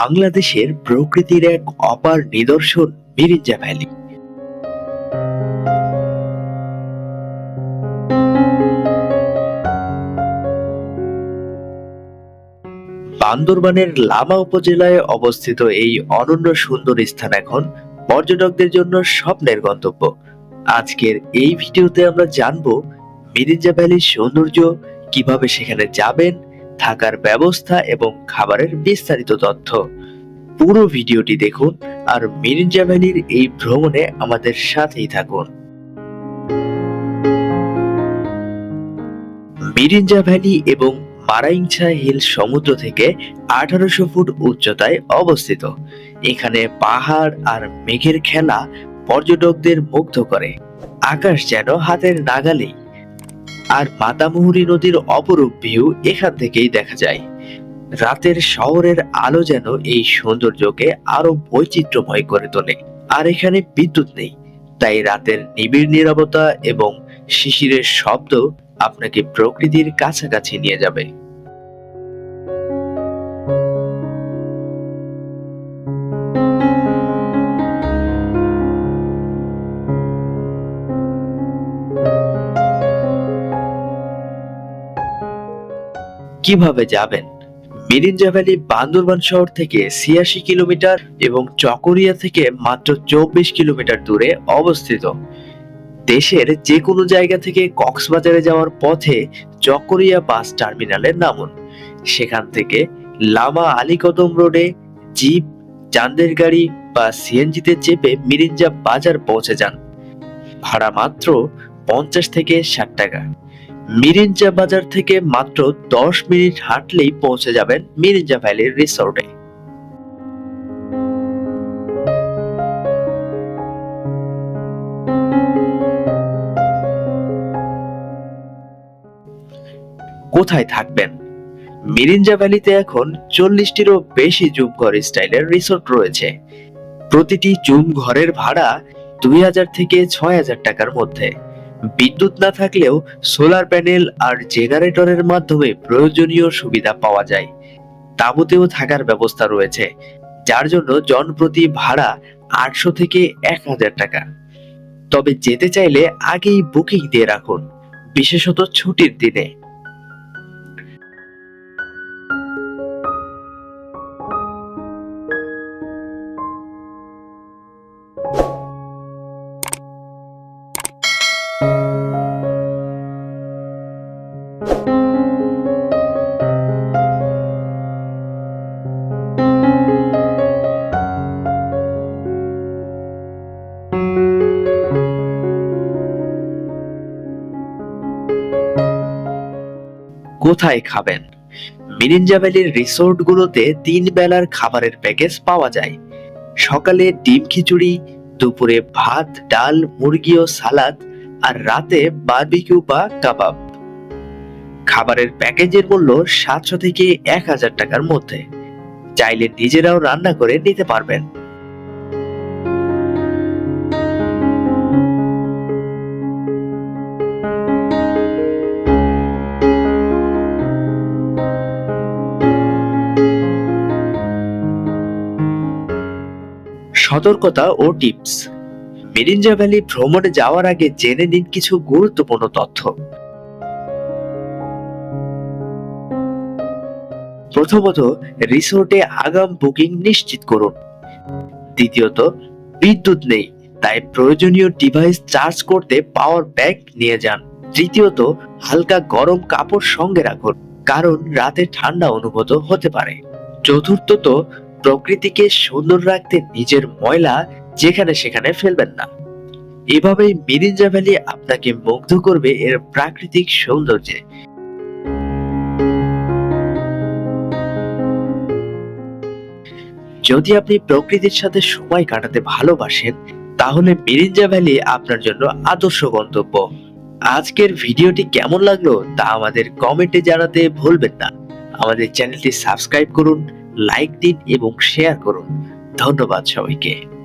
বাংলাদেশের প্রকৃতির এক অপার নিদর্শন মিরিঞ্জা ভ্যালি। বান্দরবানের লামা উপজেলায় অবস্থিত এই অনন্য সুন্দর স্থান এখন পর্যটকদের জন্য স্বপ্নের গন্তব্য। আজকের এই ভিডিওতে আমরা জানব মিরিঞ্জা ভ্যালির সৌন্দর্য, কীভাবে সেখানে যাবেন থাকার ব্যবস্থা এবং খাবারের বিস্তারিত তথ্য। পুরো ভিডিওটি দেখুন আর মিরিঞ্জা ভ্যালির এই ভ্রমণে আমাদের সাথেই থাকুন। মিরিঞ্জা ভ্যালি এবং মারাইংছা হিল সমুদ্র থেকে আঠারোশো ফুট উচ্চতায় অবস্থিত। এখানে পাহাড় আর মেঘের খেলা পর্যটকদের মুগ্ধ করে। আকাশ যেন হাতের নাগালেই। আর মাতামুহুরী নদীর অপরূপ ভিউ এখান থেকেই দেখা যায়। রাতের শহরের আলো যেন এই সৌন্দর্যকে আরও বৈচিত্র্যময় করে তোলে। আর এখানে বিদ্যুৎ নেই, তাই রাতের নিবিড় নিরবতা এবং শিশিরের শব্দ আপনাকে প্রকৃতির কাছাকাছি নিয়ে যাবে। কীভাবে যাবেন? মিরিঞ্জা ভ্যালি বান্দরবান শহর থেকে ছিয়াশি কিলোমিটার এবং চকরিয়া থেকে মাত্র চব্বিশ কিলোমিটার দূরে অবস্থিত। দেশের যে কোনো জায়গা থেকে কক্সবাজারে যাওয়ার পথে চকরিয়া বাস টার্মিনালে নামুন। সেখান থেকে লামা আলীকদম রোডে জিপ, চান্দের গাড়ি বা সিএনজিতে চেপে মিরিঞ্জা বাজার পৌঁছে যান। ভাড়া মাত্র পঞ্চাশ থেকে ষাট টাকা। মিরিঞ্জা বাজার থেকে মাত্র দশ মিনিট হাঁটলেই পৌঁছে যাবেন মিরিঞ্জা ভ্যালির রিসোর্টে। কোথায় থাকবেন? মিরিঞ্জা ভ্যালিতে এখন চল্লিশটিরও বেশি জুম ঘর স্টাইলের রিসোর্ট রয়েছে। প্রতিটি জুম ঘরের ভাড়া দুই হাজার থেকে ছয় হাজার টাকার মধ্যে। বিদ্যুৎ না থাকলেও সোলার প্যানেল আর জেনারেটরের মাধ্যমে প্রয়োজনীয় সুবিধা পাওয়া যায়। তাঁবুতেও থাকার ব্যবস্থা রয়েছে, যার জন্য জনপ্রতি ভাড়া আটশো থেকে এক হাজার টাকা। তবে যেতে চাইলে আগেই বুকিং দিয়ে রাখুন, বিশেষত ছুটির দিনে। কোথায় খাবেন? মিরিঞ্জা ভ্যালির রিসোর্টগুলোতে তিন বেলার খাবারের প্যাকেজ পাওয়া যায়। সকালে ডিম খিচুড়ি, দুপুরে ভাত, ডাল, মুরগি ও সালাদ, আর রাতে বারবিকিউ বা কাবাব। খাবারের প্যাকেজের মূল্য সাতশো থেকে এক হাজার টাকার মধ্যে। চাইলে নিজেরাও রান্না করে নিতে পারবেন। সতর্কতা ও টিপস। মিরিঞ্জা ভ্যালি ভ্রমণে যাওয়ার আগে জেনে নিন কিছু গুরুত্বপূর্ণ তথ্য। প্রথমত, রিসোর্টে আগাম বুকিং নিশ্চিত করুন। দ্বিতীয়ত, বিদ্যুৎ নেই, তাই প্রয়োজনীয় ডিভাইস চার্জ করতে পাওয়ার ব্যাংক নিয়ে যান। তৃতীয়ত, হালকা গরম কাপড় সঙ্গে রাখুন, কারণ রাতে ঠান্ডা অনুভূত হতে পারে। চতুর্থত প্রকৃতিকে সুন্দর রাখতে নিজের ময়লা যেখানে সেখানে ফেলবেন না। এভাবেই মিরিঞ্জা ভ্যালি আপনাকে মুগ্ধ করবে এর প্রাকৃতিক সৌন্দর্যে। যদি আপনি প্রকৃতির সাথে সময় কাটাতে ভালোবাসেন, তাহলে মিরিঞ্জা ভ্যালি আপনার জন্য আদর্শ গন্তব্য। আজকের ভিডিওটি কেমন লাগল তা আমাদের কমেন্টে জানাতে ভুলবেন না। আমাদের চ্যানেলটি সাবস্ক্রাইব করুন লাইক দিন এবং শেয়ার করুন। ধন্যবাদ সবাইকে।